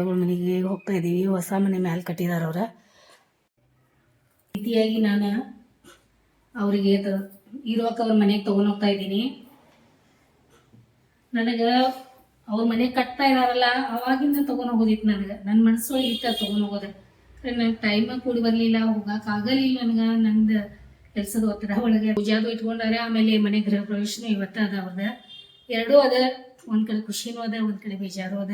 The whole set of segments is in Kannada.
ಬಂದು ಮನೆಗೆ ಹೋಗ್ತಾ ಇದ್ದೀವಿ. ಹೊಸ ಮನೆ ಮ್ಯಾಲೆ ಕಟ್ಟಿದಾರ ಅವ್ರ. ರೀತಿಯಾಗಿ ನಾನು ಅವರಿಗೆ ಇರೋಕೆ ಅವ್ರ ಮನೆಗೆ ತಗೊಂಡ್ ಹೋಗ್ತಾ ಇದ್ದೀನಿ. ನನಗೆ ಅವ್ರ ಮನೆ ಕಟ್ತಾ ಇದಾರಲ್ಲ, ಅವಾಗಿಂದ ತಗೊಂಡ್ ಹೋಗೋದಿತ್ತು ನನಗೆ. ನನ್ನ ಮನಸ್ಸು ಇತ್ತ ತಗೊಂಡು ಹೋಗೋದು. ನನಗೆ ಟೈಮ್ ಕೂಡಿ ಬರಲಿಲ್ಲ ಹೋಗಕ್ಕೆ ಆಗಲಿಲ್ಲ ನನಗೆ. ನಂದು ಕೆಲಸದ ಒತ್ತಡ ಒಳಗೆ ಪೂಜಾದು ಇಟ್ಕೊಂಡಾರೆ, ಆಮೇಲೆ ಮನೆ ಗೃಹ ಪ್ರವೇಶನೂ ಇವತ್ತ ಅದ ಅವ್ರದ. ಎರಡೂ ಅದ. ಒಂದ್ ಕಡೆ ಖುಷಿನೂ ಅದ, ಒಂದ್ ಕಡೆ ಬೇಜಾರು ಅದ.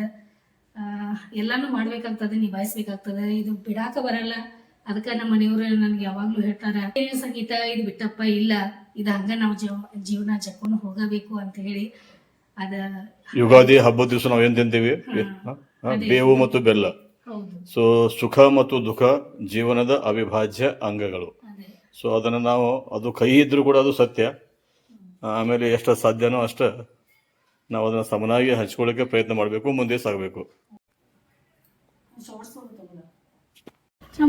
ಎಲ್ಲಾನು ಮಾಡ್ಬೇಕಾಗ್ತದೆ ನಿಭಾಯಿಸ್ಬೇಕಾಗ್ತದೆ. ಇದು ಬಿಡಾಕ ಬರಲ್ಲ. ಅದಕ್ಕ ನಮ್ಮ ಮನೆಯವರು ನನ್ಗೆ ಯಾವಾಗ್ಲೂ ಹೇಳ್ತಾರ "ಏನ್ ಸಂಗೀತ ಇದು ಬಿಟ್ಟಪ್ಪ ಇಲ್ಲ. ಇದು ಹಂಗ ನಾವು ಜೀವನ ಜಕ್ಕೊಂಡು ಹೋಗಬೇಕು ಅಂತ ಹೇಳಿ. ಅದ ಯುಗಾದಿ ಹಬ್ಬದ ದಿವಸ ನಾವು ಏನ್ ತಿಂತೀವಿ? ಬೇವು ಮತ್ತು ಬೆಲ್ಲ. ಹೌದು. ಸೊ ಸುಖ ಮತ್ತು ದುಃಖ ಜೀವನದ ಅವಿಭಾಜ್ಯ ಅಂಗಗಳು. ಸೊ ಅದನ್ನ ನಾವು ಅದು ಕೈ ಇದ್ರೂ ಕೂಡ ಅದು ಸತ್ಯ. ಆಮೇಲೆ ಎಷ್ಟು ಸಾಧ್ಯನೋ ಅಷ್ಟು. ನಾವು ಅದನ್ನು ಸಮನಾಗಿ ಹಂಚ್ಕೊಳ್ಳೋಕೆ ಪ್ರಯತ್ನ ಮಾಡಬೇಕು ಮುಂದೆ ಸಾಗಬೇಕು.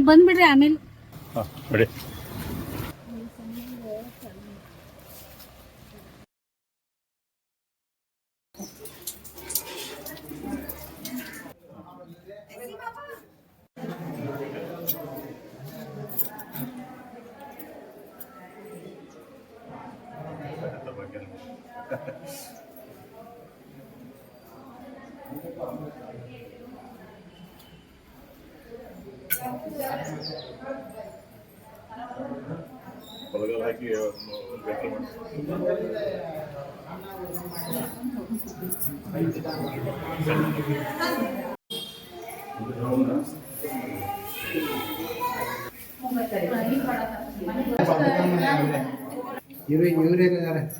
ಬಂದ್ಬಿಡ್ರಿ ಆಮೇಲೆ. ಹಾಂ ರೆಡಿ ಹಾಕಿ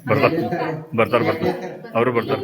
ಬರ್ತಾರೆ ಬರ್ತಾರೆ. ಬರ್ತಾರೆ ಅವರು ಬರ್ತಾರೆ.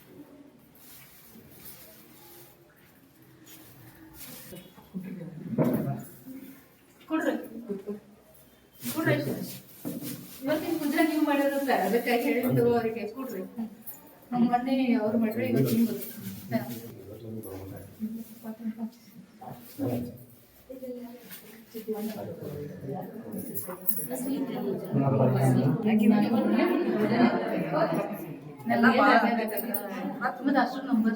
ಕೊಡ್ರಿ ಕೊಡ್ರಿ. ಇವತ್ತಿನ ಪೂಜಾ ನೀವು ಮಾಡಿರಲ್ಲ ಅದಕ್ಕಾಗಿ ಹೇಳಿದ್ರು ಅವರಿಗೆ ಕೊಡ್ರಿ. ನಮ್ಮ ಮೊನ್ನೆ ಅವ್ರು ಮಾಡ್ರಿ ಇವತ್ತು ನಿಮ್ಗೆ ಮತ್ತೆ ಅಷ್ಟು ನಂಬರ್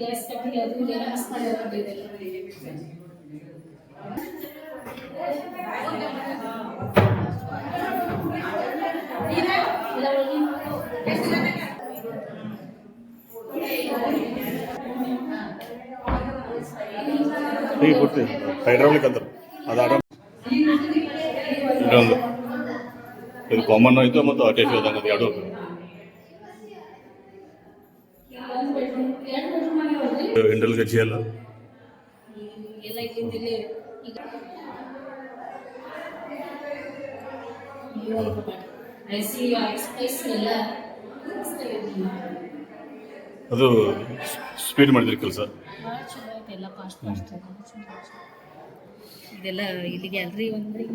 ಗ್ಯಾಸ್ ಕಟ್ಟಿ ಅದು ಇದೆಲ್ಲ ಮಿಸ್ ಮಾಡಿರೋದು ಇದೆಲ್ಲ ಹೀಗೆ ಕೊಡ್ತೀವಿ ಹೈಡ್ರಾಲಿಕ್ ಅಂತಾರೆ ಅದು ಆರಾಮ್ ಇದೊಂದು ಇದು ಕಾಮನ್ ಆಯಿತು ಮತ್ತು ಅಟ್ಯಾಚ್ ಆದಂಗೆ ಎರಡು. ಹೆಂಡಲ್ ಗಜ್ಜಿ ಅಲ್ಲ ಅದು ಸ್ಪೀಡ್ ಮಾಡಿದ್ರಿ ಕೆಲಸ. ಇದೆಲ್ಲ ಇಲ್ಲಿಗೆ ಅಲ್ರಿ ಒಂದ್ರಿ.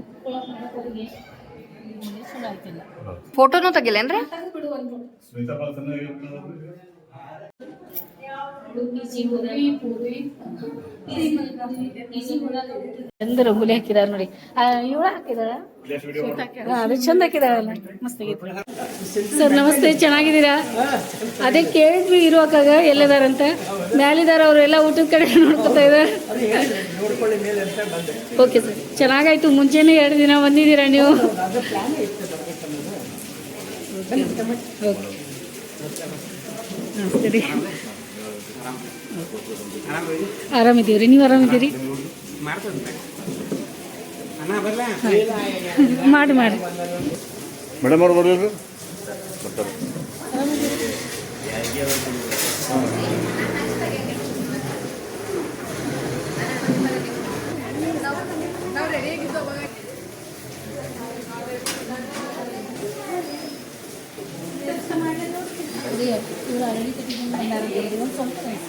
ಫೋಟೋನು ತೆಗಿಲೇನ್ರಿ? ಚಂದ ರಂಗೋಲಿ ಹಾಕಿದಾರ ನೋಡಿ. ಇವಳ ಹಾಕಿದಾರ ಅದು ಚಂದ ಹಾಕಿದಾರಲ್ಲ ಮಸ್ತ್ ಸರ್ ನಮಸ್ತೆ ಚೆನ್ನಾಗಿದ್ದೀರಾ? ಅದೇ ಕೇಳಿದ್ವಿ ಇರುವಾಗ ಎಲ್ಲದಾರಂತ. ಮ್ಯಾಲಿದಾರ ಅವರೆಲ್ಲ ಊಟದ ಕಡೆ ನೋಡ್ಕೊತಾ ಇದಾರೆ ಓಕೆ ಸರ್ ಚೆನ್ನಾಗಾಯ್ತು. ಮುಂಚೆನೇ ಎರಡು ದಿನ ಬಂದಿದ್ದೀರಾ ನೀವು? ಸರಿ ಆರಾಮಿದ್ದೀವ್ರಿ. ನೀವು ಆರಾಮಿದ್ದೀರಿ? ಮಾಡಿ ಮಾಡಿ. ಮೇಡಮ್ ಅವ್ರು ಬರ್ಬೇಕು ಬರ್ತಾರೆ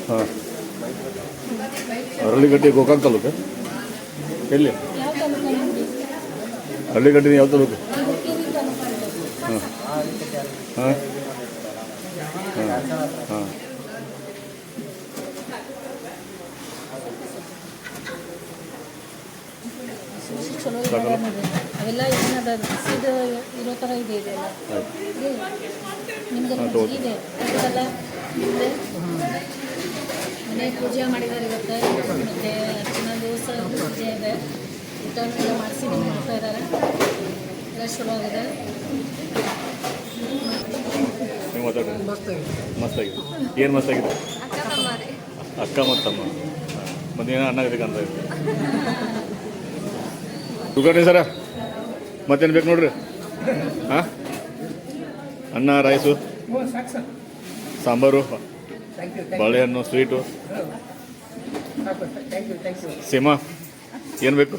ಹಾಂ. ಅರಳಿಗಟ್ಟಿ ಗೋಕಾಕ್ ತಾಲೂಕು? ಎಲ್ಲಿ? ಹಳ್ಳಿಗಟ್ಟಿ ಯಾವ ತಾಲೂಕು? ಹಾಂ. ಹಾಂ. ಹಾಂ. ಹಾಂ ಚಲೋ ಇದಾವೆ ನೋಡಿ. ಅವೆಲ್ಲ ಏನದ ಹಸಿದು ಇರೋ ಥರ ಇದೆ ಇದೆಲ್ಲ ಇದೆ. ನಿಮ್ಗೆ. ಇದೆ. ಅದೆಲ್ಲ ಇದೆ. ಮನೆ ಪೂಜೆ ಮಾಡಿದ್ದಾರೆ ಇವತ್ತು ಮತ್ತೆ ಅರ್ಚನಾ ದಿವಸ ಪೂಜೆ ಇದೆ. ಊಟ ಎಲ್ಲ ಮಾಡಿಸಿ ನಿಮ್ಗೆ ಮಾಡ್ತಾ ಇದ್ದಾರೆ. ಎಲ್ಲ ಚಲೋ ಆಗಿದೆ. ನೀವು ಮಾತಾಡಿ. ಮಸ್ತಾಗಿದೆ ಏನು ಮಸ್ತಾಗಿದೆ ಅಕ್ಕ ಮತ್ತಮ್ಮ. ಮತ್ತೇನೋ ಅನ್ನ ಇದಕ್ಕೆ ಇದೆ ಕುತ್ಕೊಡ್ರಿ ಸರ ಮತ್ತೇನು ಬೇಕು ನೋಡ್ರಿ? ಹಾಂ? ಅನ್ನ ರೈಸು ಸಾಂಬಾರು, ಬಾಳೆಹಣ್ಣು ಸ್ವೀಟು ಸೀಮಾ ಏನು ಬೇಕು?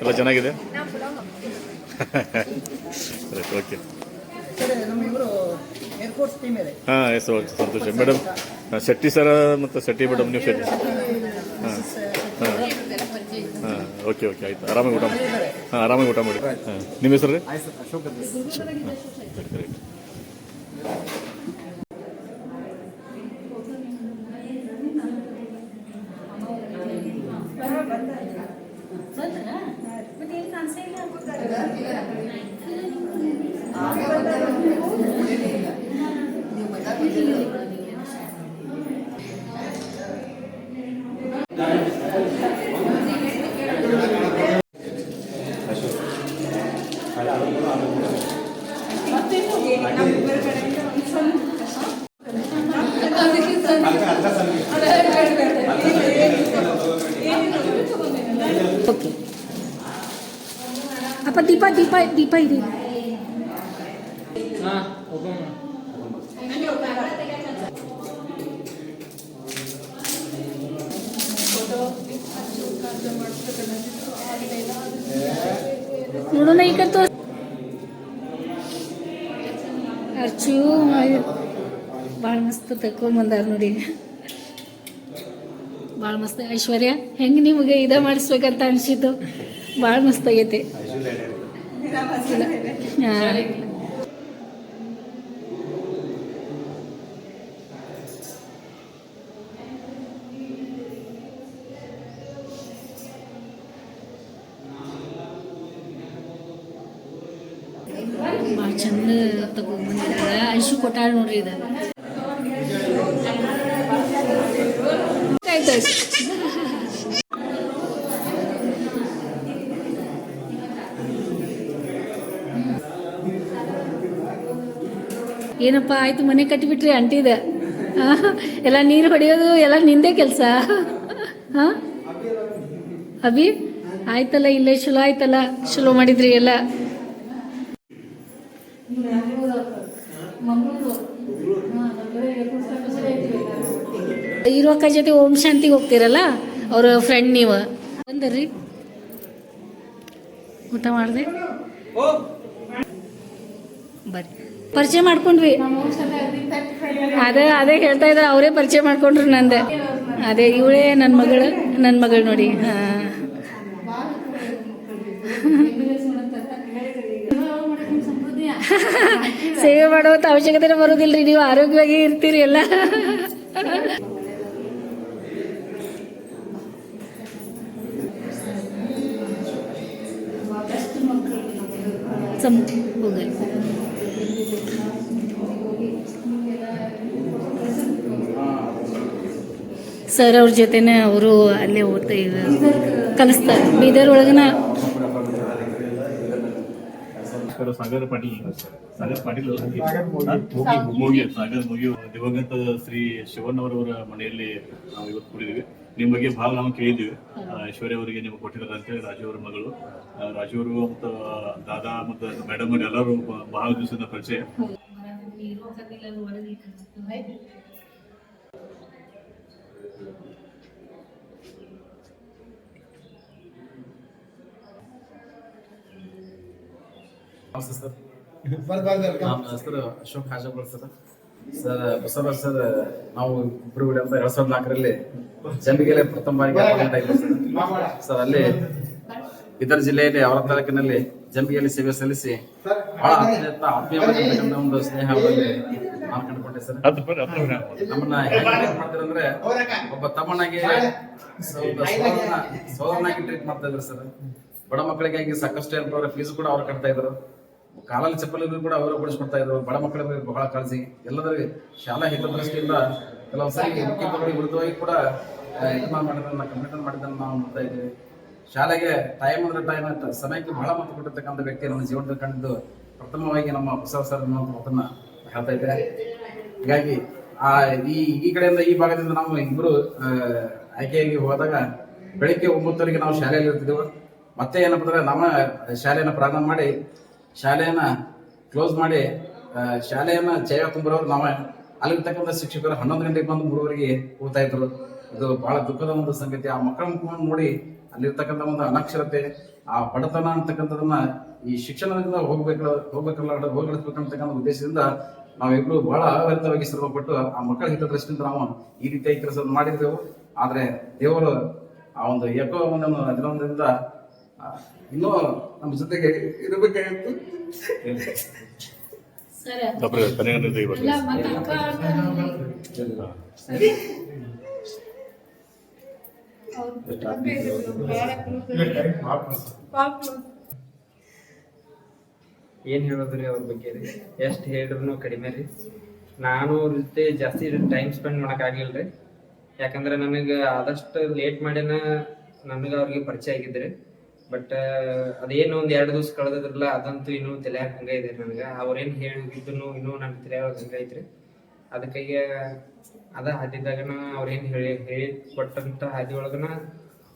ಎಲ್ಲ ಚೆನ್ನಾಗಿದೆ? ಓಕೆ ಹಾಂ ಎಸ್ ಓಕೆ ಸಂತೋಷ. ಮೇಡಮ್ ಶೆಟ್ಟಿ ಸರ ಮತ್ತು ಶೆಟ್ಟಿ ಮೇಡಮ್ ನೀವು ಶೆಟ್ಟಿ. ಹಾಂ ಹಾಂ. ಹಾಂ ಓಕೆ ಓಕೆ ಆಯ್ತು. ಆರಾಮಾಗಿ ಊಟ ಹಾಂ ಆರಾಮಾಗಿ ಊಟ ಮಾಡಿ. ಹಾಂ ನಿಮ್ಮ ಹೆಸರು ರೀ? ಓಕೆ ದೀಪ ಇರಿ. ನೋಡೋಣ ಈಗ ತೋರ್ಸ್ ಅರ್ಚು ಭಾಳ ಮಸ್ತ್ ತಕೊಂಬಂದಾರ ನೋಡಿ. ಭಾಳ ಮಸ್ತ್ ಐಶ್ವರ್ಯ. ಹೆಂಗೆ ನಿಮಗೆ ಇದ ಮಾಡಿಸ್ಬೇಕಂತ ಅನಿಸಿದ್ದು? ಭಾಳ ಮಸ್ತ್ ಆಗೈತೆ. ಚಂದ ತಗೊಂಡ್ಬಂದಿದ್ದಾರೆ ಐಶು ಕೊಟ್ಟಾಳ ನೋಡ್ರಿ ಇದು ಆಯ್ತು ಆಯ್ತು ಏನಪ್ಪ ಆಯ್ತು ಮನೆ ಕಟ್ಟಿಬಿಟ್ರಿ ಅಂಟಿದ. ಎಲ್ಲ ನೀರು ಹೊಡೆಯೋದು ಎಲ್ಲ ನಿಂದೇ ಕೆಲಸ. ಹಾಂ ಅಭಿ ಆಯ್ತಲ್ಲ ಇಲ್ಲೇ ಚಲೋ ಆಯ್ತಲ್ಲ ಚಲೋ ಮಾಡಿದ್ರಿ ಎಲ್ಲ. ಇರೋ ಅಕ್ಕ ಜೊತೆ ಓಂ ಶಾಂತಿಗೆ ಹೋಗ್ತೀರಲ್ಲ? ಅವ್ರ ಫ್ರೆಂಡ್ ನೀವು. ಬಂದರ್ರಿ ಊಟ ಮಾಡಿದೆ. ಬರ್ರಿ. ಪರಿಚಯ ಮಾಡ್ಕೊಂಡ್ವಿ. ಅದೇ ಅದೇ ಹೇಳ್ತಾ ಇದ್ದಾರೆ. ಅವರೇ ಪರಿಚಯ ಮಾಡ್ಕೊಂಡ್ರು ನಂದೆ. ಅದೇ, ಇವಳೇ ನನ್ನ ಮಗಳು ನನ್ನ ಮಗಳು ನೋಡಿ. ಹಾಂ. ಸೇವೆ ಮಾಡುವಂಥ ಅವಶ್ಯಕತೆ ರೀ ನೀವು ಆರೋಗ್ಯವಾಗಿ ಇರ್ತೀರಿ ಎಲ್ಲ. ಸಮ್ ಸರ್ ಅವ್ರ ಜೊತೆನೆ ಅವರು ಅಲ್ಲೇ ಓದ್ತಾ ಇದ್ದಾರೆ ಕಲಿಸ್ತಾರೆ. ಬೀದರ್ ಒಳಗನ ಸಾಗರ ಪಾಟೀಲ್. ಸಾಗರ್ ಪಾಟೀಲ್ ಸಾಗರ್ ಮುಗಿ ದಿವಂಗತ ಶ್ರೀ ಶಿವಣ್ಣವರವರ ಮನೆಯಲ್ಲಿ ನಾವು ಇವತ್ತು ಕೂಡಿದ್ವಿ ನಿಮ್ಮ ಬಗ್ಗೆ ಬಹಳ ನಾವು ಕೇಳಿದ್ದೀವಿ. ಐಶ್ವರ್ಯ ಅವರಿಗೆ ನೀವು ಕೊಟ್ಟಿದ್ದಾರೆ ಅಂತೇಳಿ ರಾಜು ಅವರ ಮಗಳು. ರಾಜು ಅವರು ಮತ್ತು ದಾದಾ ಮತ್ತು ಮೇಡಮ್ ಅವರು ಎಲ್ಲರೂ ಭಾಳ ಬಹಳ ದಿವಸದ ಪರಿಚಯ. ನಮಸ್ತೆ ಸರ್ ನಮ್ಮ ಹೆಸರು Ashok Hajapura sir sir Basavaraj sir ನಾವು ಅಂತ ಎರಡ್ ಸಾವಿರದ ನಾಲ್ಕರಲ್ಲಿ ಜಂಬಿಗೆಲೆ ಪ್ರಥಮ ಬಾರಿಗೆ ಅಪಾಯಿಂಟ್ ಸರ್ ಸರ್ ಅಲ್ಲಿ ಬೀದರ್ ಜಿಲ್ಲೆಯಲ್ಲಿ ಅವರ ತಾಲೂಕಿನಲ್ಲಿ ಜಂಬಿಗೆಯಲ್ಲಿ ಸೇವೆ ಸಲ್ಲಿಸಿ ಬಹಳ ಆತ್ಮೀಯವಾಗಿರ್ತಕ್ಕಂಥ ಒಂದು ಸ್ನೇಹ ಅವರಲ್ಲಿ ನಾನು ಕಂಡುಕೊಂಡೆ ಸರ್ ನಮ್ಮನ್ನ ಹೆಂಗ್ ಟ್ರೀಟ್ ಮಾಡ್ತಾರಂದ್ರೆ ಒಬ್ಬ ತಮ್ಮನಾಗಿ ಸೋದರನಾಗಿ ಟ್ರೀಟ್ ಮಾಡ್ತಾ ಇದ್ರು ಸರ್ ಬಡ ಮಕ್ಕಳಿಗಾಗಿ ಸಾಕಷ್ಟು ಫೀಸ್ ಕೂಡ ಅವ್ರು ಕಟ್ತಾ ಇದ್ರು. ಕಾಲಲ್ಲಿ ಚಪ್ಪಲಿಗೂ ಕೂಡ ಅವರು ಕೊಡಿಸ್ಕೊಡ್ತಾ ಇದ್ರು. ಬಡ ಮಕ್ಕಳಿಗೆ ಬಹಳ ಕಾಳಜಿ. ಎಲ್ಲದರಲ್ಲಿ ಶಾಲಾ ಹಿತದೃಷ್ಟಿಯಿಂದ ಕೆಲವು ಸರಿ ಮುಖ್ಯಮಂತ್ರಿ ವಿರುದ್ಧವಾಗಿ ಕೂಡ ಯತ್ಮಾನ ಮಾಡೋದನ್ನ ಕಂಪ್ಲೇಂಟ್ ಮಾಡಿದ್ದನ್ನು ನಾವು ನೋಡ್ತಾ ಇದ್ದೀವಿ. ಶಾಲೆಗೆ ಟೈಮ್ ಅಂದ್ರೆ ಟೈಮ್ ಅಂತ ಸಮಯಕ್ಕೆ ಬಹಳ ಮಹತ್ವ ಕೊಟ್ಟಿರ್ತಕ್ಕಂಥ ವ್ಯಕ್ತಿ ನನ್ನ ಜೀವನದಲ್ಲಿ ಕಂಡಿದ್ದು ಪ್ರಥಮವಾಗಿ ನಮ್ಮ ಹೊಸ ಹೊಸ ಮಾತನ್ನ ಹೇಳ್ತಾ ಇದ್ದೆ. ಹೀಗಾಗಿ ಆ ಈ ಈ ಕಡೆಯಿಂದ ಈ ಭಾಗದಿಂದ ನಾವು ಇಬ್ರು ಆ, ಆಯ್ಕೆಯಾಗಿ ಹೋದಾಗ ಬೆಳಿಗ್ಗೆ ಒಂಬತ್ತುವರೆಗೆ ನಾವು ಶಾಲೆಯಲ್ಲಿ ಇರ್ತಿದ್ದೆವು ಮತ್ತೆ ಏನಪ್ಪ ಅಂದ್ರೆ ನಮ್ಮ ಶಾಲೆಯನ್ನು ಪ್ರಾರಂಭ ಮಾಡಿ ಶಾಲೆಯನ್ನ ಕ್ಲೋಸ್ ಮಾಡಿ ಶಾಲೆಯನ್ನ ಜಯ ತುಂಬಿರೋರು ನಾವ ಅಲ್ಲಿರ್ತಕ್ಕಂಥ ಶಿಕ್ಷಕರು ಹನ್ನೊಂದು ಗಂಟೆಗೆ ಬಂದು ಮೂರುವರೆಗೆ ಓದ್ತಾ ಇದ್ರು. ಇದು ಬಹಳ ದುಃಖದ ಒಂದು ಸಂಗತಿ. ಆ ಮಕ್ಕಳ ಮುಖವನ್ನು ನೋಡಿ ಅಲ್ಲಿರ್ತಕ್ಕಂಥ ಒಂದು ಅನಕ್ಷರತೆ ಆ ಬಡತನ ಅಂತಕ್ಕಂಥದನ್ನ ಈ ಶಿಕ್ಷಣದಿಂದ ಹೋಗ್ಬೇಕು ಹೋಗ್ಬೇಕಲ್ಲ ಹೋಗ್ಬೇಕಂತಕ್ಕಂಥ ಉದ್ದೇಶದಿಂದ ನಾವಿಬ್ರು ಬಹಳ ಅವಿರತವಾಗಿ ಶ್ರಮ ಪಟ್ಟು ಆ ಮಕ್ಕಳ ಹಿತದೃಷ್ಟಿಯಿಂದ ನಾವು ಈ ರೀತಿಯಾಗಿ ಕೆಲಸ ಮಾಡಿದ್ದೆವು ಆದ್ರೆ ದೇವರು ಆ ಒಂದು ಯಕೋ ಒಂದನ್ನು ಅದರೊಂದರಿಂದ ಆ, ಇನ್ನೂ ನಮ್ಮ ಜೊತೆಗೆ ಇರಬೇಕಾಗಿತ್ತು. ಏನ್ ಹೇಳೋದ್ರಿ ಅವ್ರ ಬಗ್ಗೆ ರೀ? ಎಷ್ಟ್ ಹೇಳಿದ್ರು ಕಡಿಮೆ ರೀ. ನಾನು ಅವ್ರ ಜೊತೆ ಜಾಸ್ತಿ ಟೈಮ್ ಸ್ಪೆಂಡ್ ಮಾಡಕ್ ಆಗ್ಲಿಲ್ಲ ರೀ. ಯಾಕಂದ್ರೆ ನನಗೆ ಆದಷ್ಟು ಲೇಟ್ ಮಾಡಿನ ನನಗೆ ಅವ್ರಿಗೆ ಪರಿಚಯ ಆಗಿದ್ರಿ ಬಟ್ ಅದೇನು ಒಂದ್ ಎರಡು ದಿವಸ ಕಳೆದಿದ್ರಲ್ಲ, ಅದಂತೂ ಇನ್ನೂ ತಲೆಯಾಗ ಹಂಗ ಇದೆ ನನಗೆ. ಅವ್ರೇನ್ ಹೇಳಿದ್ದನ್ನು ಇನ್ನೂ ನನ್ನ ತಲೆಯಾಗ ಹಂಗ ಐತ್ರಿ. ಅದಕ್ಕಾಗಿ, ಅದ ಹಾದಿದಾಗನ ಅವ್ರೇನ್ ಹೇಳಿ ಹೇಳಿ ಕೊಟ್ಟಂತ ಹಾದಿ ಒಳಗನ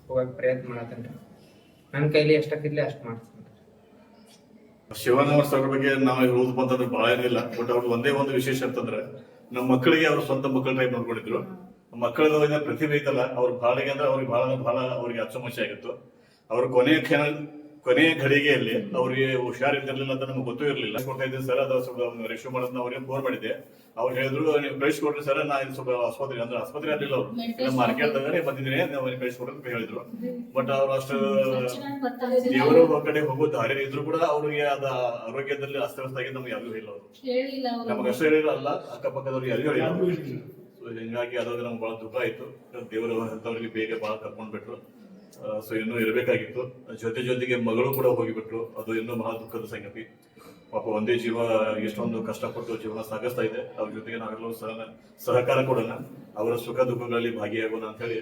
ಹೋಗಕ್ ಪ್ರಯತ್ನ ಮಾಡತ್ತೇನ್ರಿ. ನನ್ನ ಕೈಲಿ ಎಷ್ಟಕ್ಕಿದ್ಲಿ ಅಷ್ಟು ಮಾಡ್ತೀನಿ. ಶಿವನ ಸರ್ ಬಗ್ಗೆ ನಾವು ಹೇಳುದು ಅಂತಂದ್ರೆ ಬಹಳ ಏನಿಲ್ಲ ಬಟ್ ಅವ್ರ ಒಂದೇ ಒಂದು ವಿಶೇಷ ಅಂತಂದ್ರೆ ನಮ್ಮ ಮಕ್ಕಳಿಗೆ ಅವ್ರ ಸ್ವಂತ ಮಕ್ಕಳ ಟೈಪ್ ನೋಡ್ಕೊಂಡಿದ್ರು. ಮಕ್ಕಳ ಪ್ರತಿಭೆ ಐತಲ್ಲ, ಅವ್ರ ಬಾಳಿಗೆ ಅಂದ್ರೆ ಅವ್ರಿಗೆ ಬಹಳ ಬಹಳ ಅವ್ರಿಗೆ ಅಚ್ಚುಮಚ್ಚ ಆಗಿತ್ತು. ಅವ್ರ ಕೊನೆಯ ಕ್ಷಣ ಕೊನೆಯ ಘಳಿಗೆಯಲ್ಲಿ ಅವ್ರಿಗೆ ಹುಷಾರಿದ್ದಿರಲಿಲ್ಲ ಅಂತ ನಮ್ಗೆ ಗೊತ್ತೂ ಇರಲಿಲ್ಲ. ಕೊಡ್ತಾ ಇದ್ದೆ ಸರ್ ಅದು ಸ್ವಲ್ಪ ರಿಶ್ಯೂ ಮಾಡೋದನ್ನ ಅವ್ರಿಗೆ ಫೋನ್ ಮಾಡಿದ್ದೆ? ಅವ್ರು ಹೇಳಿದ್ರು ನೀವು ಕಳಿಸ್ಕೊಡ್ರಿ ಸರ್ ನಾ ಇದು ಸ್ವಲ್ಪ ಆಸ್ಪತ್ರೆ ಅಂದ್ರೆ ಆಸ್ಪತ್ರೆ ಆಗಲಿಲ್ಲ ಅವರು. ನಮ್ಮ ಮಾರ್ಕೆಟ್ದಾಗನೇ ಬಂದಿದ್ದೀನಿ ನಾವು ಕಳಿಸ್ಕೊಡ್ರಿ ಅಂತ ಹೇಳಿದ್ರು. ಬಟ್ ಅವ್ರು ಅಷ್ಟು. ದೇವರು ಕಡೆ ಹೋಗೋ ದಾರಿ ಇದ್ರು ಕೂಡ ಅವ್ರಿಗೆ ಅದ ಆರೋಗ್ಯದಲ್ಲಿ ಅಸ್ತವ್ಯಸ್ತಾಗಿ ನಮ್ಗೆ ಯಾರಿಗೂ ಇಲ್ಲ ಅವರು. ನಮ್ಗೆ ಅಷ್ಟೇ ಹೇಳಿಲ್ಲ ಅಲ್ಲ ಅಕ್ಕಪಕ್ಕದವ್ರಿಗೆ ಯಾರಿಗೂ ಹೇಳಿಲ್ಲ ಸೊ ಹಿಂಗಾಗಿ ಅದಾದ್ರೆ ನಮ್ಗೆ ಬಹಳ ದುಃಖ ಆಯ್ತು. ದೇವರು ಅಂತವ್ರಿಗೆ ಬೇಗ ಬಹಳ ಕರ್ಕೊಂಡ್ ಬಿಟ್ರು ಸೊ ಇನ್ನೂ ಇರಬೇಕಾಗಿತ್ತು. ಜೊತೆ ಜೊತೆಗೆ ಮಗಳು ಕೂಡ ಹೋಗಿಬಿಟ್ರು ಅದು ಇನ್ನೂ ಮಹಾ ದುಃಖದ ಸಂಗತಿ. ಪಾಪ ಒಂದೇ ಜೀವ, ಎಷ್ಟೊಂದು ಕಷ್ಟಪಟ್ಟು ಜೀವನ ಸಾಗಿಸ್ತಾ ಇದೆ. ಅವ್ರ ಜೊತೆಗೆ ನಾವೆಲ್ಲರೂ ಸಹ ಸಹಕಾರ ಕೊಡೋಣ. ಅವರ ಸುಖ ದುಃಖಗಳಲ್ಲಿ ಭಾಗಿಯಾಗೋಣ ಅಂತ ಹೇಳಿ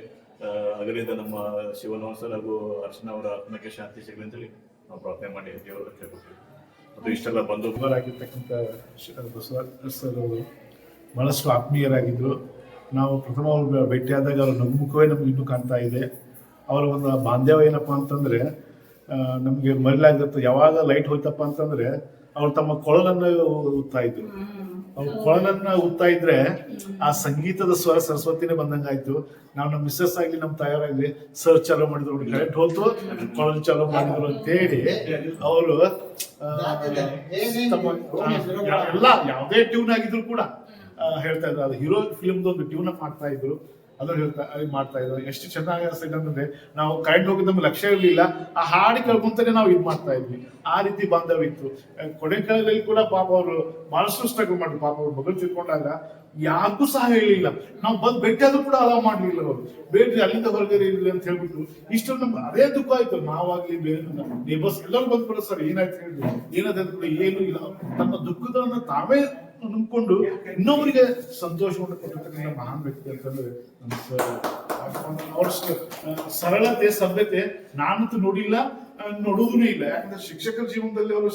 ಅದರಿಂದ ನಮ್ಮ ಶಿವನವರ್ ಸರ್ ಹಾಗೂ ಅರ್ಚನಾ ಅವರ ಆತ್ಮಕ್ಕೆ ಶಾಂತಿ ಸಿಗಲಿ ಅಂತೇಳಿ ನಾವು ಪ್ರಾರ್ಥನೆ ಮಾಡಿ ದೇವರ ಕೇಳ್ಕೊತೀವಿ ಅದು ಇಷ್ಟೆಲ್ಲ ಬಂದು ಆಗಿರ್ತಕ್ಕಂಥ ಸರ್ ಅವರು ಬಹಳಷ್ಟು ಆತ್ಮೀಯರಾಗಿದ್ದರು ನಾವು ಪ್ರಥಮ ಭೇಟಿಯಾದಾಗ ಅವ್ರ ನಗುಮುಖವೇ ನಮ್ಗೆ ಇನ್ನೂ ಕಾಣ್ತಾ ಇದೆ. ಅವರ ಒಂದು ಬಾಂಧವ್ಯ ಏನಪ್ಪ ಅಂತಂದರೆ ನಮಗೆ ಮರಿಲಾಗಿರುತ್ತೆ ಯಾವಾಗ ಲೈಟ್ ಹೋಯ್ತಪ್ಪ ಅಂತಂದರೆ ಅವ್ರು ತಮ್ಮ ಕೊಳಲನ್ನು ಉತ್ತಾ ಇದ್ರು. ಅವ್ರ ಕೊಳಲನ್ನ ಉತ್ತಾ ಇದ್ರೆ ಆ ಸಂಗೀತದ ಸ್ವರ ಸರಸ್ವತಿನೇ ಬಂದಂಗಾಯ್ತು ನಾವು ನಮ್ಮ ಮಿಸ್ಸಸ್ ಆಗ್ಲಿ ನಮ್ಮ ತಯಾರಾಗಲಿ ಸರ್ ಚಾಲೋ ಮಾಡಿದ್ರು. ಕರೆಕ್ಟ್ ಹೋತು ಕೊಳಲು ಚಾಲೋ ಮಾಡಿದ್ರು ಅಂತೇಳಿ ಅವರು ಎಲ್ಲ ಯಾವುದೇ ಟ್ಯೂನ್ ಆಗಿದ್ರು ಕೂಡ ಹೇಳ್ತಾ ಇದ್ರು. ಅದು ಹೀರೋ ಫಿಲ್ಮ್ದು ಒಂದು ಟ್ಯೂನ್ ಅಪ್ ಮಾಡ್ತಾ ಇದ್ರು. ಅದನ್ನ ಹೇಳ್ತಾ ಮಾಡ್ತಾ ಇದ್ರು. ಎಷ್ಟು ಚೆನ್ನಾಗಿ ಅನ್ಸಿದೆ ಅಂದ್ರೆ ನಾವು ಕರೆಂಟ್ ಹೋಗಿದ್ ನಮ್ಗೆ ಲಕ್ಷ್ಯ ಇರಲಿಲ್ಲ. ಆ ಹಾಡು ಕೇಳ್ಕೊಂತಾನೆ ನಾವು ಇದು ಮಾಡ್ತಾ ಇದ್ವಿ. ಆ ರೀತಿ ಬಾಂಧವ್ಯ ಇತ್ತು ಆ, ಕೊಡೆಕಾಲದಲ್ಲಿ ಕೂಡ ಪಾಪ ಅವರು ಬಹಳಷ್ಟು ಸ್ಟ್ರಗಲ್ ಮಾಡಿದ್ರು. ಪಾಪ ಅವ್ರ ಮಗಳು ತಿಳ್ಕೊಂಡಾಗ ಯಾರಿಗೂ ಸಹ ಹೇಳಿಲ್ಲ ನಾವು ಬಂದು ಆದ್ರೂ ಕೂಡ ಅಲಾವ್ ಮಾಡಲಿಲ್ಲ ಅವರು. ಬೇಡ್ರಿ ಅಲ್ಲಿಂದ ಹೊರಗಡೆ ಇರ್ಲಿ ಅಂತ ಹೇಳ್ಬಿಟ್ಟು ಇಷ್ಟು ನಮ್ಗೆ ಅದೇ ದುಃಖ ಆಯ್ತು. ನಾವಾಗ್ಲಿ ಬೇರೆ ನೇಬರ್ಸ್ ಎಲ್ಲರೂ ಬಂದ್ಬಿಡೋದು ಸರ್ ಏನಾಯ್ತು ಹೇಳಿ. ಏನಾಯ್ತು ಅಂತ ಕೂಡ ಏನು ಇಲ್ಲ. ತಮ್ಮ ದುಃಖದನ್ನ ತಾವೇ ನಂಬ್ಕೊಂಡು ಇನ್ನೊಬ್ಬರಿಗೆ ಸಂತೋಷವನ್ನು ಕೊಟ್ಟಿರ್ತಕ್ಕಂಥ ಮಹಾನ್ ವ್ಯಕ್ತಿ ಅಂತಂದ್ರೆ ನಮ್ಮ ಸರಳತೆ, ಸಭ್ಯತೆ ನಾನಂತೂ ನೋಡಿಲ್ಲ ನೋಡೋದೂ ಇಲ್ಲ. ಯಾಕಂದ್ರೆ ಶಿಕ್ಷಕರ ಜೀವನದಲ್ಲಿ ಅವರು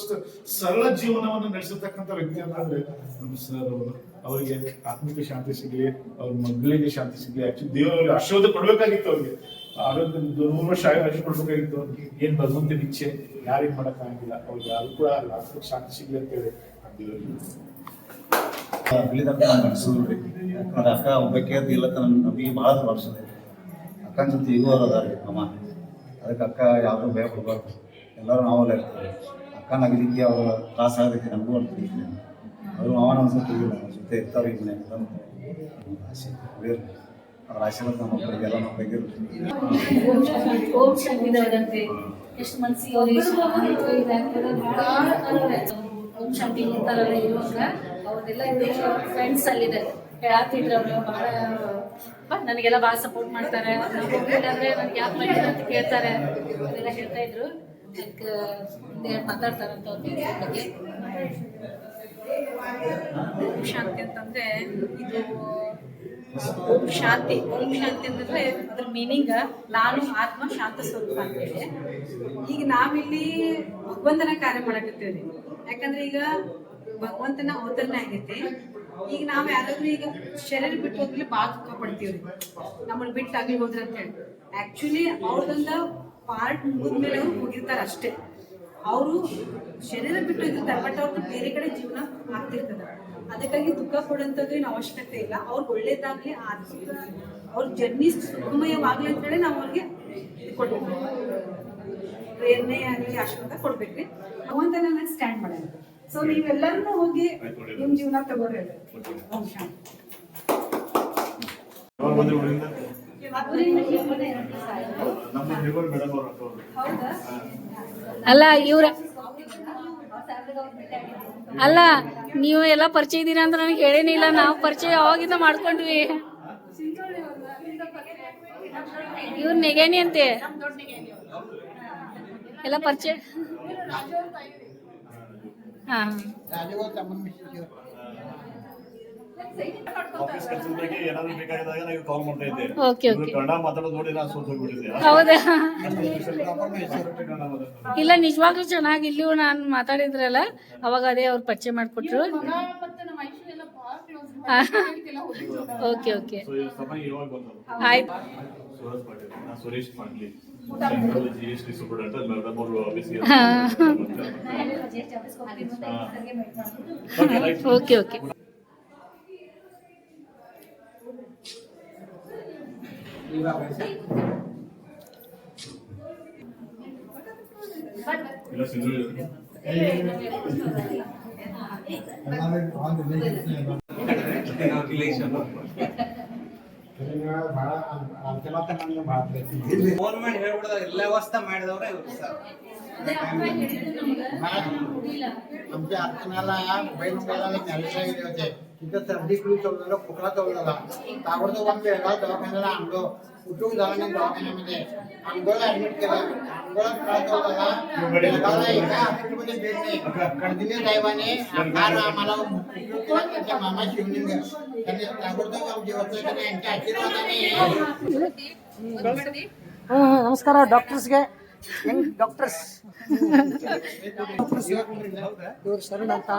ಸರಳ ಜೀವನವನ್ನು ನಡೆಸತಕ್ಕಂಥ ವ್ಯಕ್ತಿ ಅಂತಂದ್ರೆ ನಮ್ಮ ಸರ್ ಅವರು. ಅವರಿಗೆ ಆತ್ಮಿಕ ಶಾಂತಿ ಸಿಗಲಿ, ಅವ್ರ ಮಗಳಿಗೆ ಶಾಂತಿ ಸಿಗಲಿ ಆಕ್ಚುಲಿ ದೇವರಿಗೆ ಆಶೀರ್ವಾದ ಕೊಡ್ಬೇಕಾಗಿತ್ತು ಅವ್ರಿಗೆ. ಆರೋಗ್ಯ ನೂರು ವರ್ಷ ಆಯುಷ್ಯ ಕೊಡ್ಬೇಕಾಗಿತ್ತು ಏನ್ ಭಗವಂತನ ಇಚ್ಛೆ? ಯಾರಿಗ್ ಮಾಡಕ್ಕಾಗಿಲ್ಲ ಅವ್ರಿಗೆ ಯಾರು ಕೂಡ ಆತ್ಮಿಕ ಶಾಂತಿ ಸಿಗ್ಲಿ ಅಂತೇಳಿ ಹೇಳಿ ಬೆಳಿತಕ್ಕ ನಾನು ನಡೆಸಿದ್ರಿ ಯಾಕಂದ್ರೆ ಅಕ್ಕ ಒಬ್ಬಕ್ಕೆ ಇಲ್ಲ ನನ್ನ ನಮಗೆ ಭಾಳ ವರ್ಷದ ಅಕ್ಕನ ಜೊತೆ ಈಗೂ ಅಮ್ಮ ಅದಕ್ಕೆ ಅಕ್ಕ ಯಾವುದೂ ಭಯ ಕೊಡಬಾರ್ದು ಎಲ್ಲರೂ ನಾವಲ್ಲ ಇರ್ತೀವಿ ಅಕ್ಕನ ಅಗಲಿಕ್ಕೆ ಅವ್ರ ತ್ರಾಸ ಆಗೋದಕ್ಕೆ ನಮಗೂ ಅರ್ಥ ಅವರು ಮಾವನ ಇಲ್ಲ ನಮ್ಮ ಜೊತೆ ಇರ್ತಾರೆ ಈಗ ಅಂತ ಆಸೆ ಅವ್ರ ಆಶೀರ್ವಾದ ನಮ್ಮ ಮಕ್ಕಳಿಗೆ ಇರ್ಲಿ ಓಂ ಶಾಂತಿ ಎಷ್ಟು ಓಂ ಶಾಂತಿ ಇರ್ತಾರಲ್ಲ ಇರುವಾಗ ಅವ್ರದೆಲ್ಲ ಫ್ರೆಂಡ್ಸ್ ಅಲ್ಲಿದ್ದಾರೆ. ಹೇಳಾತಿದ್ರು ಅವರು ಬಹಳ ನನಗೆಲ್ಲ ಭಾಳ ಸಪೋರ್ಟ್ ಮಾಡ್ತಾರೆ. ಅಂದ್ರೆ ನನ್ಗೆ ಯಾಕೆ ಮಾಡಿದ್ರು ಅಂತ ಕೇಳ್ತಾರೆ. ಅದೆಲ್ಲ ಹೇಳ್ತಾ ಇದ್ರು. ಅದಕ್ಕೆ ಮುಂದೆ ಮಾತಾಡ್ತಾರಂತ ಬಗ್ಗೆ. ಓಂ ಶಾಂತಿ ಅಂತಂದ್ರೆ ಇದು ಓಂ ಶಾಂತಿ. ಓಂ ಶಾಂತಿ ಅಂತಂದ್ರೆ ಅದ್ರ ಮೀನಿಂಗ್ ನಾನು, ಆತ್ಮ, ಶಾಂತ ಸ್ವರೂಪ ಅಂತೇಳಿ ಈಗ ನಾವಿಲ್ಲಿ ಭಗವಂತನ ಕಾರ್ಯ ಮಾಡಕತ್ತೇವ್ರಿ ಯಾಕಂದ್ರೆ ಈಗ ಭಗವಂತನ ಅವತರಣ ಆಗೈತೆ. ಈಗ ನಾವ್ ಯಾರಾದ್ರೂ ಈಗ ಶರೀರ ಬಿಟ್ಟು ಹೋದ್ರೆ ಭಾಳ ದುಃಖ ಪಡ್ತೀವ್ರಿ ನಮ್ಮನ್ನ ಬಿಟ್ಟು ಆಗ್ಲಿ ಹೋದ್ರ ಅಂತ ಹೇಳಿ. ಆಕ್ಚುಲಿ ಅವ್ರದೊಂದ ಪಾರ್ಟ್ ಮುಗಿದ್ಮೇಲೆ ಅವ್ರು ಹೋಗಿರ್ತಾರ ಅಷ್ಟೇ. ಅವರು ಶರೀರ ಬಿಟ್ಟು ಹೋಗಿರ್ತಾರೆ ಬಟ್ ಅವ್ರದ್ದು ಬೇರೆ ಕಡೆ ಜೀವನ ಆಗ್ತಿರ್ತದ. ಅದಕ್ಕಾಗಿ ದುಃಖ ಕೊಡೋಂಥದ್ದು ಏನು ಅವಶ್ಯಕತೆ ಇಲ್ಲ. ಅವ್ರಿಗೆ ಒಳ್ಳೇದಾಗ್ಲಿ ಆರ್ಥಿಕ ಅವ್ರ ಜರ್ನಿ ಸುಖಮಯವಾಗ್ಲಿ ಅಂತ ಹೇಳಿ ನಾವು ಅವ್ರಿಗೆ ಕೊಡ್ಬೇಕು. ಪ್ರೇರಣೆ ಆಗಲಿ, ಆಶೀರ್ವಾದ ಕೊಡ್ಬೇಕ್ರಿ ಭಗವಂತನ ಸೊ ನೀವೆಲ್ಲರೂ ಹೋಗಿ ನಿಮ್ ಜೀವನ ತಗೋರಿ. ಅಲ್ಲ, ಇವ್ರ ಅಲ್ಲ, ನೀವು ಎಲ್ಲ ಪರಿಚಯ ಇದ್ದೀರಾ ಅಂತ ನನಗೆ ಹೇಳೇನೇ ಇಲ್ಲ. ನಾವು ಪರಿಚಯ ಅವಾಗಿಂದ ಮಾಡ್ಕೊಂಡ್ವಿ? ಇವ್ರ ನೆಗೇನಿ ಅಂತೆ. ಎಲ್ಲ ಪರಿಚಯ ಹಾ. ಆಫೀಸ್ ಕೆಲಸದಾಗೆ ಏನಾದ್ರು ಬೇಕಾಗಿದ್ದಾಗ ನಾವು ಕಾಲ್ ಮಾಡ್ತಾ ಇದ್ದೆ. Okay okay. ಕನ್ನಡ ಮಾತಾಡೋದು ನೋಡಿ ನಾನು ಸೋತ್ ಹೋಗ್ಬಿಟ್ಟಿದ್ದೆ. ಹೌದಾ? ಇಲ್ಲ ನಿಜವಾಗ್ಲೂ ಚೆನ್ನಾಗಿ ಇಲ್ಲಿಯೂ ನಾನು ಮಾತಾಡಿದ್ರಲ್ಲ ಅವಾಗ ಅದೇ ಅವ್ರು ಪರಿಚಯ ಮಾಡಿಕೊಟ್ರು. Okay okay. ಆಯ್ತು. ಸುರೇಶ್ ಪಾಟೀಲ್. ನಾ Suresh Patil central G S T superintendent madam ಅವರು ಆಫೀಸ್ಗೆ ಓಕೆ ರೈಟ್ ಬಹಳ ಅನ್ಕಲತ ನನಗೆ ಬಹಳ ಗೌರ್ಮೆಂಟ್ ಹೇಳ್ಬಿಡದ ಎಲ್ಲ ವ್ಯವಸ್ಥೆ ಮಾಡಿದವ್ರೆ ಇವ್ರು ಸರ್ ನಮ್ಗೆ ಅರ್ಥ ಮೇಲೆ ಬೈಲು ಕೆಲಸ ಇದೆ तिथं सर्दी फ्लू चवलेला खोकला चवलेला ताबडतोब आम्ही वेगळा दवाखान्याला आणलो. कुटुंब झाला नाही दवाखान्यामध्ये. आंघोळला ऍडमिट केला. आम्हाला त्यांच्या मामा नमस्कार डॉक्टर्स घ्या ಹೆಂಗ್ ಡಾಕ್ಟರ್ಸ್ ಇವ್ರು ಶರಣ್ ಅಂತ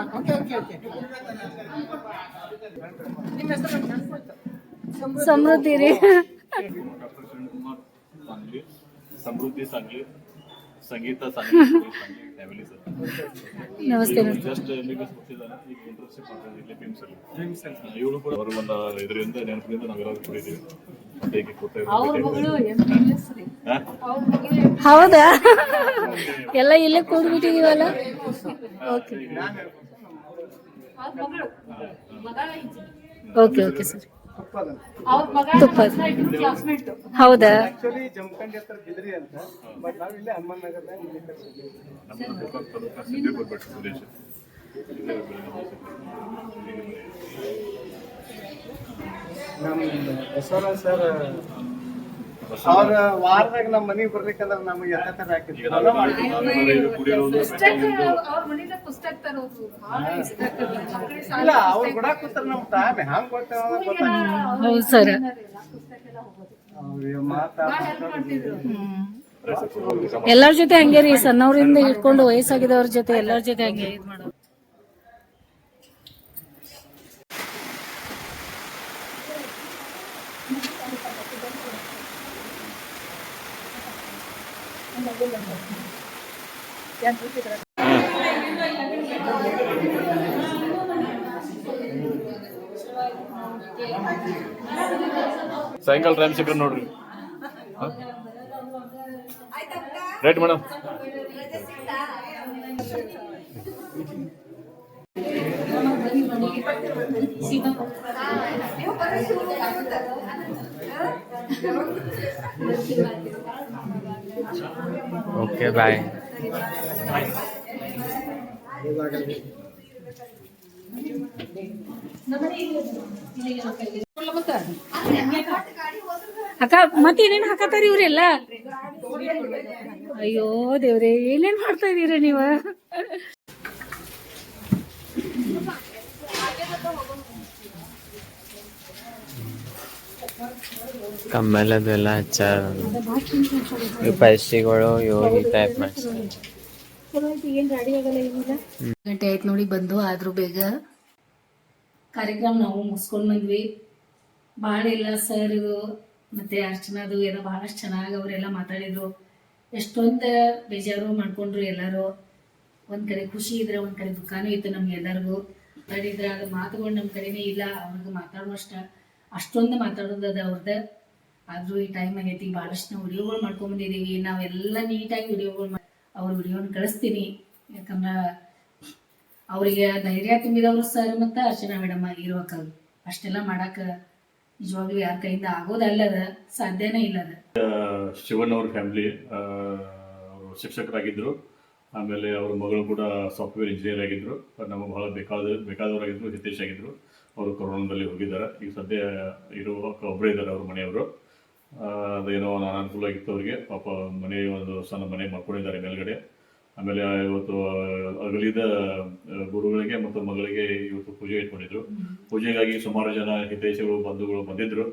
ಸಮೃದ್ಧಿ ರೀ. Samriddhi Sangli Sangeeta family sir. ನಮಸ್ತೆ ಜಸ್ಟ್ ಎಂ ಈಗ ಇಂಟರ್ನ್ಶಿಪ್ ಮಾಡ್ತಾ ಇದ್ದೆ ಪಿಮ್ಸ್ ಅಲ್ಲಿ. ಇವಳು ಕೂಡ ಅವರು ಇದರಿಂದ ನೆನಪಿನಿಂದ ನಾವೆಲ್ಲರೂ ಮತ್ತೆ ಈಗ ಕೂತಾ ಇದ್ದೀವಿ. ಹಾ? ಹೌದಾ? ಎಲ್ಲ ಇಲ್ಲೇ ಕೂಡ್ಬಿಟ್ಟಿದೀವಲ್ಲ ಓಕೆ. Okay okay sir. ತುಪ್ಪ ಹೌದಾ? ಆಕ್ಚುಲಿ ಜಮಖಂಡಿ ಬಿದ್ರಿ ಅಂತ ಬಟ್ ನಾವ್ ಇಲ್ಲೇ ಹನುಮಾನ್ ನಗರದಾಗ ಇಲ್ಲಿ ನಮ್ಮ ಸರ್ ಅವ್ರ ವಾರದಾಗ ನಮ್ಮ ಮನೆಗೆ ಬರ್ಬೇಕಂದ್ರ ನಮಗೆ ಎತ್ತ ಇಲ್ಲ ಅವ್ರು ಕೂಡ ಕೂತಾರ ನಮ್ ಟೈಮ್ ಗೊತ್ತಾಗ ಸರ್. ಅವ್ರಿಗೆ ಎಲ್ಲರ ಜೊತೆ ಹಂಗೆ ರೀ ಸಣ್ಣವರಿಂದ ಇಟ್ಕೊಂಡು ವಯಸ್ಸಾಗಿದವ್ರ ಜೊತೆ ಎಲ್ಲರ ಜೊತೆ ಹಂಗೆ ಇದ್ ಮಾಡೋದು. ಸಾಯಂಕಾಲ ಟೈಮ್ ಸಿಕ್ಕ ನೋಡ್ರಿ. ರೈಟ್ ಮೇಡಮ್ ಓಕೆ ಬಾಯ್ ಅಕ್ಕ ಮತ್ತೇನೇನು ಹಾಕತಾರಿ ಇವ್ರೆಲ್ಲ? ಅಯ್ಯೋ ದೇವ್ರೆ ಏನೇನ್ ಮಾಡ್ತಾ ಇದೀರ ನೀವ? ಕಮ್ಮಲದು ಎಲ್ಲ ಹಚ್ಚಾರ. ಈ ಪರಿಸ್ಥಿತಿಗಳು ಇವು ಈ ಟೈಪ್ ಮಾಡ್ತಾರೆ ಗಂಟೆ ಆಯ್ತು ನೋಡಿ ಬಂದು ಆದ್ರೂ ಬೇಗ. ಕಾರ್ಯಕ್ರಮ ನಾವು ಮುಸ್ಕೊಂಡ್ ಬಂದ್ವಿ. ಬಾಳ ಇಲ್ಲ ಸರ್ ಮತ್ತೆ ಅರ್ಚನಾದು ಎಲ್ಲ ಬಹಳಷ್ಟು ಚೆನ್ನಾಗಿ ಅವರೆಲ್ಲ ಮಾತಾಡಿದ್ರು. ಎಷ್ಟೊಂದು ಬೇಜಾರು ಮಾಡ್ಕೊಂಡ್ರು ಎಲ್ಲರೂ. ಒಂದ್ ಕಡೆ ಖುಷಿ ಇದ್ರೆ ಒಂದ್ ಕಡೆ ದುಃಖಾನು ಇತ್ತು ನಮ್ಗೆ ಎಲ್ಲರಿಗೂ ಮಾತಾಡಿದ್ರೆ ಅದು ಮಾತುಗಳು ನಮ್ಮ ಕಡೆನೇ ಇಲ್ಲ ಅವ್ರಿಗೆ ಮಾತಾಡುವಷ್ಟ. ಅಷ್ಟೊಂದು ಮಾತಾಡೋದು ಅವ್ರದ. ಆದರೂ ಈ ಟೈಮ್ ಆಗೈತಿ ಭಾಳಷ್ಟು ನಾವು ವಿಡಿಯೋಗಳು ಮಾಡ್ಕೊಂಬಂದಿದ್ದೀವಿ ನಾವೆಲ್ಲ ನೀಟಾಗಿ ವಿಡಿಯೋಗಳು ಅವ್ರ ವಿಡಿಯೋನ ಕಳಿಸ್ತೀನಿ. ಯಾಕಂದ್ರೆ ಅವರಿಗೆ ಧೈರ್ಯ ತುಂಬಿದವರು ಸರ್ ಮತ್ತು ಅರ್ಚನಾ ಮೇಡಮ್ ಇರ್ಬೇಕಾಗ ಅಷ್ಟೆಲ್ಲ ಮಾಡಾಕ ನಿಜವಾಗ್ಲೂ ಯಾರ ಕೈಯಿಂದ ಆಗೋದಲ್ಲದ ಸಾಧ್ಯನೇ ಇಲ್ಲದ ಶಿವನ್ ಅವ್ರ ಫ್ಯಾಮಿಲಿ ಅವರು ಶಿಕ್ಷಕರಾಗಿದ್ದರು ಆಮೇಲೆ ಅವ್ರ ಮಗಳು ಕೂಡ ಸಾಫ್ಟ್ವೇರ್ ಇಂಜಿನಿಯರ್ ಆಗಿದ್ದರು ನಮಗೆ ಬಹಳ ಬೇಕಾದ ಬೇಕಾದವರಾಗಿದ್ದರು ಹಿತೇಶ್ ಆಗಿದ್ದರು ಅವರು ಕೊರೋನಾದಲ್ಲಿ ಹೋಗಿದ್ದಾರೆ. ಈಗ ಸದ್ಯ ಇರುವ ಒಬ್ಬರೇ ಇದ್ದಾರೆ ಅವ್ರ ಮನೆಯವರು. ಅದೇನೋ ಅದೇನೋ ಅನಾನುಕೂಲ ಆಗಿತ್ತು ಅವರಿಗೆ. ಪಾಪ ಮನೆ ಒಂದು ಸಣ್ಣ ಮನೆ ಮಾಡ್ಕೊಂಡಿದ್ದಾರೆ ಮೇಲ್ಗಡೆ. ಆಮೇಲೆ ಇವತ್ತು ಅಗಲಿದ ಗುರುಗಳಿಗೆ ಮತ್ತು ಮಗಳಿಗೆ ಇವತ್ತು ಪೂಜೆ ಇಟ್ಕೊಂಡಿದ್ರು. ಪೂಜೆಗಾಗಿ ಸುಮಾರು ಜನ ಹಿತೈಷಿಗಳು ಬಂಧುಗಳು ಬಂದಿದ್ರು.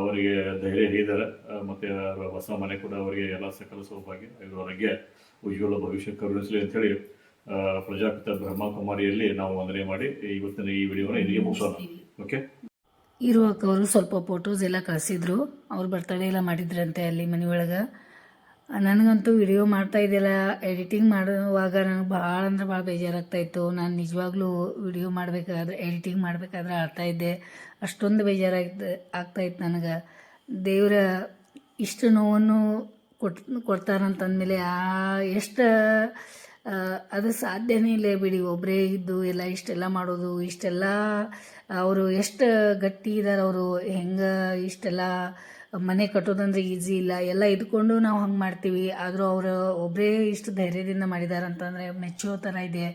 ಅವರಿಗೆ ಧೈರ್ಯ ಹೇಳಿದ್ದಾರೆ. ಮತ್ತೆ ಹೊಸ ಮನೆ ಕೂಡ ಅವರಿಗೆ ಎಲ್ಲ ಸಕಲ ಸೌಭಾಗ್ಯ ಇವರವರಿಗೆ ಉಜ್ವಲ ಭವಿಷ್ಯ ಕರುಣಿಸಲಿ ಅಂತೇಳಿ ಆ, ಪ್ರಜಾಪಿತ ಬ್ರಹ್ಮಕುಮಾರಿಯಲ್ಲಿ ನಾವು ವಂದನೆ ಮಾಡಿ ಇವತ್ತಿನ ಈ ವಿಡಿಯೋನ ಇಲ್ಲಿಗೆ ಮುಗಿಸೋಣ. ಓಕೆ ಇರುವಕ್ಕ ಅವರು ಸ್ವಲ್ಪ ಫೋಟೋಸ್ ಎಲ್ಲ ಕಳಿಸಿದ್ರು. ಅವ್ರು ಬರ್ತಡೇ ಎಲ್ಲ ಮಾಡಿದ್ರಂತೆ ಅಲ್ಲಿ ಮನೆಯೊಳಗೆ ನನಗಂತೂ ವಿಡಿಯೋ ಮಾಡ್ತಾ ಇದೆಯಲ್ಲ ಎಡಿಟಿಂಗ್ ಮಾಡುವಾಗ ನನಗೆ ಭಾಳ ಅಂದ್ರೆ ಭಾಳ ಬೇಜಾರಾಗ್ತಾಯಿತ್ತು ನಾನು ನಿಜವಾಗ್ಲೂ ವಿಡಿಯೋ ಮಾಡಬೇಕಾದ್ರೆ ಎಡಿಟಿಂಗ್ ಮಾಡಬೇಕಾದ್ರೆ ಆಡ್ತಾ ಇದ್ದೆ. ಅಷ್ಟೊಂದು ಬೇಜಾರಾಗ್ತ ಆಗ್ತಾಯಿತ್ತು ನನಗೆ. ದೇವರ ಇಷ್ಟು ನೋವನ್ನು ಕೊಟ್, ಕೊಡ್ತಾರಂತಂದಮೇಲೆ ಆ ಎಷ್ಟು ಅದು ಸಾಧ್ಯನೇ ಇಲ್ಲ ಬಿಡಿ. ಒಬ್ಬರೇ ಇದ್ದು ಎಲ್ಲ ಇಷ್ಟೆಲ್ಲ ಮಾಡೋದು, ಇಷ್ಟೆಲ್ಲ, ಅವರು ಎಷ್ಟು ಗಟ್ಟಿ ಇದ್ದಾರೆ ಅವರು, ಹೆಂಗೆ ಇಷ್ಟೆಲ್ಲ ಮನೆ ಕಟ್ಟೋದಂದ್ರೆ ಈಸಿ ಇಲ್ಲ. ಎಲ್ಲ ಇದ್ಕೊಂಡು ನಾವು ಹಂಗೆ ಮಾಡ್ತೀವಿ. ಆದರೂ ಅವರು ಒಬ್ಬರೇ ಇಷ್ಟು ಧೈರ್ಯದಿಂದ ಮಾಡಿದ್ದಾರೆ ಅಂತಂದರೆ ಮೆಚ್ಚೋ ಥರ ಇದೆ.